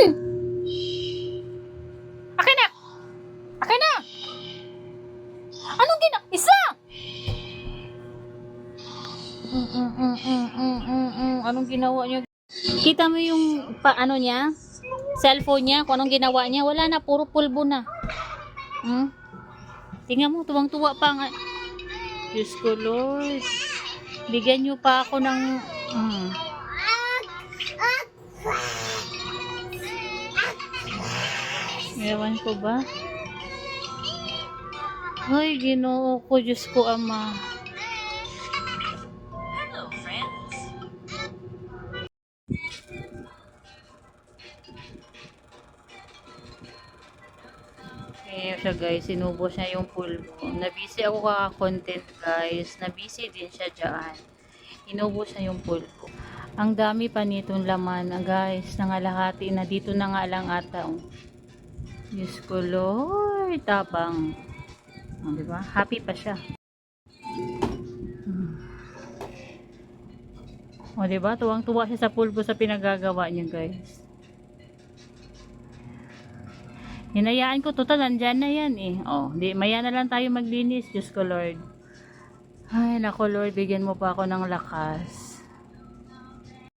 Akin! Akin na! Akin na! Anong gina... Isa! Anong ginawa niya? Kita mo yung pa, ano niya? Cellphone niya, kung anong ginawa niya. Wala na, puro pulbo na. Hmm? Tingnan mo, tuwang-tuwa pa nga. Diyos ko, Lord. Bigyan niyo pa ako ng... Mm. Ewan ko ba? Ay, ginoo ko, Diyos ko, Ama. Kaya siya guys, sinubos niya yung pulbo. Nabisi ako kaka-content guys. Nabisi din siya dyan. Inubos niya yung pulbo. Ang dami pa nitong laman guys. Nangalahati na dito na nga lang ata. Oh. Diyos ko Lord. Tabang. Oh, diba? Happy pa siya. O, diba? Tuwang-tuwa siya sa pulbo sa pinagagawa niya, guys. Hinayaan ko, total, nandyan na yan eh. Oh, di, maya na lang tayo maglinis, Diyos ko, Lord. Ay, nako, Lord, bigyan mo pa ako ng lakas.